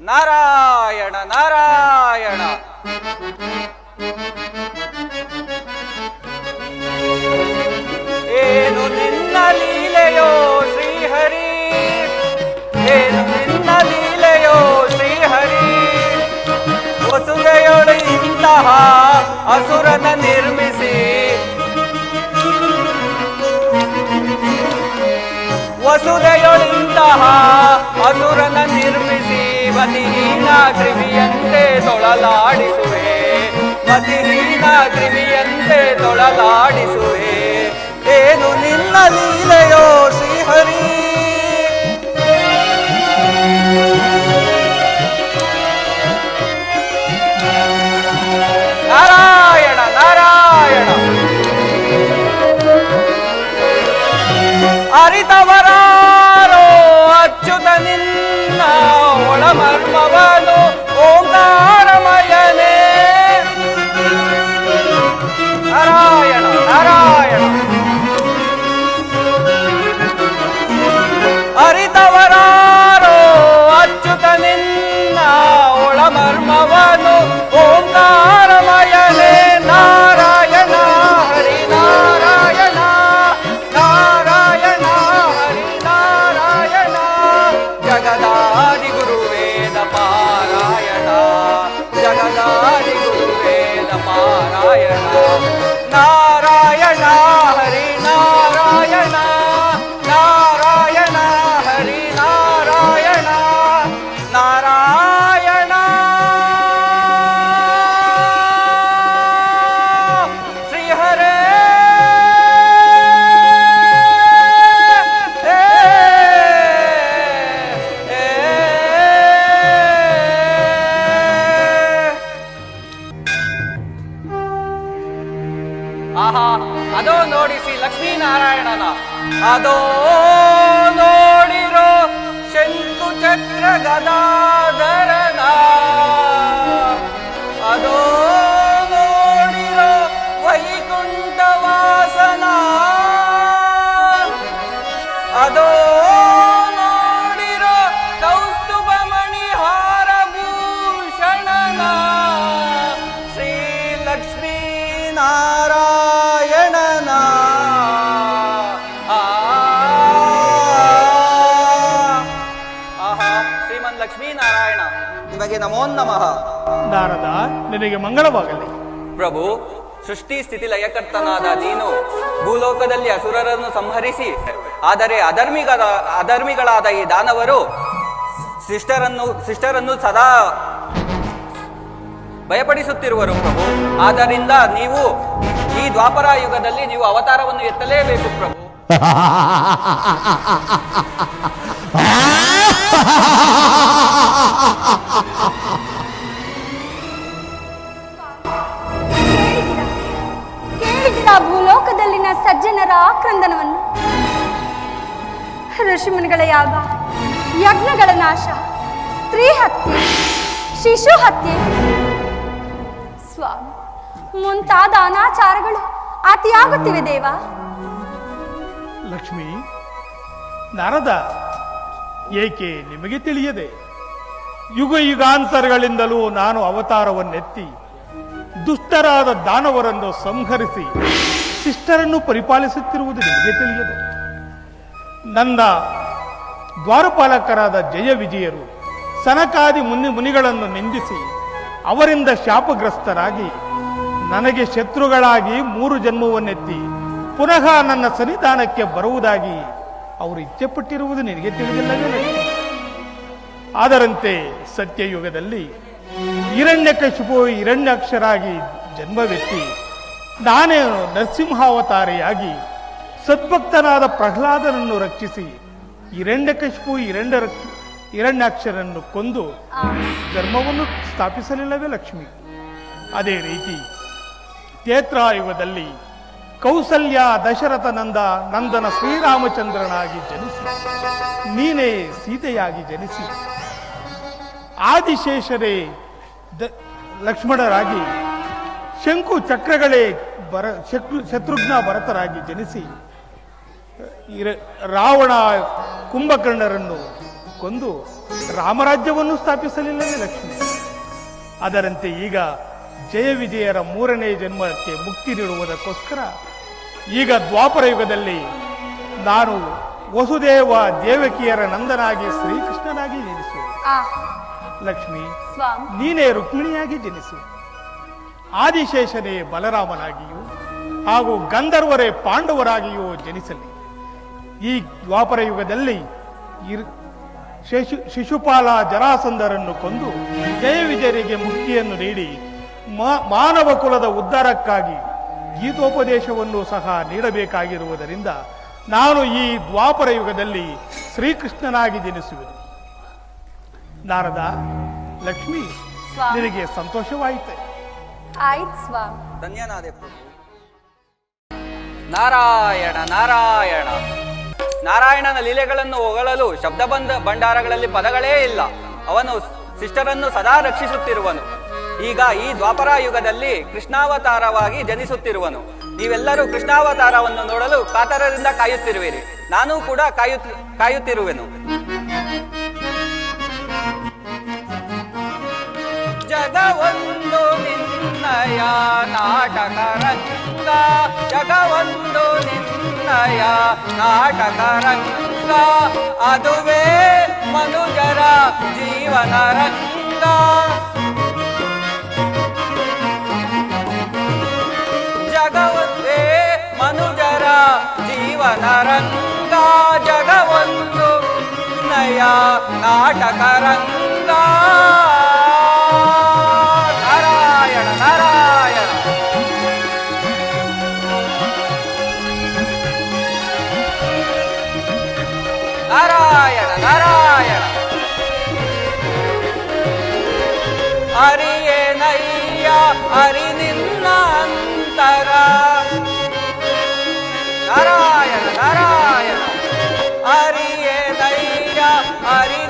ನಾರಾಯಣ ನಾರಾಯಣ ನಿರ್ಮಿಸಿ ಕೃಮಿಯಂತೆ ತೊಳಲಾಡಿಸುವೆ. ಮತಿಹೀನ ಕ್ರಿಮಿಯಂತೆ ತೊಳಲಾಡಿಸುವೆ. ಏನು ನಿನ್ನ ಲೀಲೆಯೋ ಶ್ರೀಹರಿ? ನಾರಾಯಣ ನಾರಾಯಣ. ಅರಿತವರಾರೋ ಅಚ್ಯುತ ನಿನ್ನ Marmara நாராயணா ಆಹಾ ಅದೋ ನೋಡಿಸಿ ಲಕ್ಷ್ಮೀನಾರಾಯಣನ. ಅದೋ ನೋಡಿರೋ ಶಂಕು ಚಕ್ರ ಗದಾಧರನ. ನಾರಾಯಣನ. ಆಹಾ ಶ್ರೀಮನ್ ಲಕ್ಷ್ಮೀ ನಾರಾಯಣ ನಿಮಗೆ ನಮೋ ನಮಃ. ನಾರದ ನಿನಗೆ ಮಂಗಳವಾಗಲಿ. ಪ್ರಭು ಸೃಷ್ಟಿ ಸ್ಥಿತಿ ಲಯಕರ್ತನಾದ ನೀನು ಭೂಲೋಕದಲ್ಲಿ ಅಸುರರನ್ನು ಸಂಹರಿಸಿ ಆದರೆ ಅಧರ್ಮಿಗಳ ಅಧರ್ಮಿಗಳಾದ ಈ ದಾನವರು ಶಿಷ್ಟರನ್ನು ಶಿಷ್ಟರನ್ನು ಸದಾ ಭಯಪಡಿಸುತ್ತಿರುವರು ಪ್ರಭು. ಆದ್ದರಿಂದ ನೀವು ಈ ದ್ವಾಪರ ಯುಗದಲ್ಲಿ ನೀವು ಅವತಾರವನ್ನು ಎತ್ತಲೇಬೇಕು ಪ್ರಭು. ಭೂಲೋಕದಲ್ಲಿನ ಸಜ್ಜನರ ಆಕ್ರಂದನವನ್ನು? ಋಷಿಮುನಿಗಳ ಯಾಗ, ಯಜ್ಞಗಳ ನಾಶ, ಸ್ತ್ರೀ ಹತ್ಯೆ, ಶಿಶು ಹತ್ಯೆ ಸ್ವಾಮಿ ಮುಂತಾದ ಅನಾಚಾರಗಳು ಅತಿಯಾಗುತ್ತಿವೆ ದೇವ. ಲಕ್ಷ್ಮಿ, ನಾರದ, ಏಕೆ ನಿಮಗೆ ತಿಳಿಯದೆ? ಯುಗ ಯುಗಾಂತರಗಳಿಂದಲೂ ನಾನು ಅವತಾರವನ್ನೆತ್ತಿ ದುಷ್ಟರಾದ ದಾನವರನ್ನು ಸಂಹರಿಸಿ ಶಿಷ್ಟರನ್ನು ಪರಿಪಾಲಿಸುತ್ತಿರುವುದು ನಿಮಗೆ ತಿಳಿಯದೆ. ನನ್ನ ದ್ವಾರಪಾಲಕರಾದ ಜಯ ವಿಜಯರು ಸನಕಾದಿ ಮುನಿ ಮುನಿಗಳನ್ನು ನಿಂದಿಸಿ ಅವರಿಂದ ಶಾಪಗ್ರಸ್ತರಾಗಿ ನನಗೆ ಶತ್ರುಗಳಾಗಿ ಮೂರು ಜನ್ಮವನ್ನೆತ್ತಿ ಪುನಃ ನನ್ನ ಸನ್ನಿಧಾನಕ್ಕೆ ಬರುವುದಾಗಿ ಅವರು ಇಚ್ಛೆಪಟ್ಟಿರುವುದು ನಿನಗೆ ತಿಳಿದಿಲ್ಲವೇ ಆದರಂತೆ ಸತ್ಯಯುಗದಲ್ಲಿ ಹಿರಣ್ಯಕಶಿಪು ಹಿರಣ್ಯಾಕ್ಷರಾಗಿ ಜನ್ಮವೆತ್ತಿ ನಾನೇ ನರಸಿಂಹಾವತಾರಿಯಾಗಿ ಸದ್ಭಕ್ತನಾದ ಪ್ರಹ್ಲಾದನನ್ನು ರಕ್ಷಿಸಿ ಹಿರಣ್ಯಕಶಿಪು ಹಿರಣ್ಯ ಹಿರಣ್ಯಾಕ್ಷರನ್ನು ಕೊಂದು ಧರ್ಮವನ್ನು ಸ್ಥಾಪಿಸಲಿಲ್ಲವೇ ಲಕ್ಷ್ಮಿ? ಅದೇ ರೀತಿ ತೇತ್ರಾಯುಗದಲ್ಲಿ ಕೌಸಲ್ಯ ದಶರಥ ನಂದ ನಂದನ ಶ್ರೀರಾಮಚಂದ್ರನಾಗಿ ಜನಿಸಿ ನೀನೇ ಸೀತೆಯಾಗಿ ಜನಿಸಿ ಆದಿಶೇಷರೇ ದ- ಲಕ್ಷ್ಮಣರಾಗಿ ಶಂಕು ಚಕ್ರಗಳೇ ಬರ ಶತ್ರು ಶತ್ರುಘ್ನ ಭರತರಾಗಿ ಜನಿಸಿ ರಾವಣ ಕುಂಭಕರ್ಣರನ್ನು ಕೊಂದು ರಾಮರಾಜ್ಯವನ್ನು ಸ್ಥಾಪಿಸಲಿಲ್ಲವೇ ಲಕ್ಷ್ಮಿ? ಅದರಂತೆ ಈಗ ಜಯ ವಿಜಯರ ಮೂರನೇ ಜನ್ಮಕ್ಕೆ ಮುಕ್ತಿ ನೀಡುವುದಕ್ಕೋಸ್ಕರ ಈಗ ದ್ವಾಪರ ಯುಗದಲ್ಲಿ ನಾನು ವಸುದೇವ ದೇವಕಿಯರ ನಂದನಾಗಿ ಶ್ರೀಕೃಷ್ಣನಾಗಿ ಜನಿಸು ಲಕ್ಷ್ಮಿ ನೀನೇ ರುಕ್ಮಿಣಿಯಾಗಿ ಜನಿಸು. ಆದಿಶೇಷನೇ ಬಲರಾಮನಾಗಿಯೂ ಹಾಗೂ ಗಂಧರ್ವರೇ ಪಾಂಡವರಾಗಿಯೂ ಜನಿಸಲಿ. ಈ ದ್ವಾಪರ ಯುಗದಲ್ಲಿ ಶಿಶು ಶಿಶುಪಾಲ ಜರಾಸಂದರನ್ನು ಕೊಂದು ಜಯ ವಿಜಯರಿಗೆ ಮುಕ್ತಿಯನ್ನು ನೀಡಿ ಮಾ- ಮಾನವ ಕುಲದ ಉದ್ಧಾರಕ್ಕಾಗಿ ಗೀತೋಪದೇಶವನ್ನು ಸಹ ನೀಡಬೇಕಾಗಿರುವುದರಿಂದ ನಾನು ಈ ದ್ವಾಪರ ಯುಗದಲ್ಲಿ ಶ್ರೀಕೃಷ್ಣನಾಗಿ ಜನಿಸುವೆನು ನಾರದ ಲಕ್ಷ್ಮಿ. ನಿನಗೆ ಸಂತೋಷವಾಯಿತೆ. ಧನ್ಯನಾದೆ ಪ್ರಭು. ನಾರಾಯಣ ನಾರಾಯಣ. ನಾರಾಯಣನ ಲೀಲೆಗಳನ್ನು ಹೊಗಳಲು ಶಬ್ದಬಂಧ ಭಂಡಾರಗಳಲ್ಲಿ ಪದಗಳೇ ಇಲ್ಲ. ಅವನು ಶಿಷ್ಟರನ್ನು ಸದಾ ರಕ್ಷಿಸುತ್ತಿರುವನು. ಈಗ ಈ ದ್ವಾಪರ ಯುಗದಲ್ಲಿ ಕೃಷ್ಣಾವತಾರವಾಗಿ ಜನಿಸುತ್ತಿರುವನು. ನೀವೆಲ್ಲರೂ ಕೃಷ್ಣಾವತಾರವನ್ನು ನೋಡಲು ಕಾತರರಿಂದ ಕಾಯುತ್ತಿರುವಿರಿ. ನಾನೂ ಕೂಡ ಕಾಯುತ್, ಕಾಯುತ್ತಿರುವೆನು. ಜಗವೊಂದು ನಿನ್ನಯ ನಾಟಕ ರಂಗ ಜಗವೊಂದು ನಿನ್ನಯ ನಾಟಕ ರಂಗ ಅದುವೇ ಮನುಜರ ಜೀವನ ರಂಗ ಜಗವೊಂದೇ ಮನುಜರ ಜೀವನ ರಂಗ ಜಗವೊಂದು ನಯ ನಾಟಕ ರಂಗ അരിനിന്നരായ നാരായ അരിയ നൈര അരി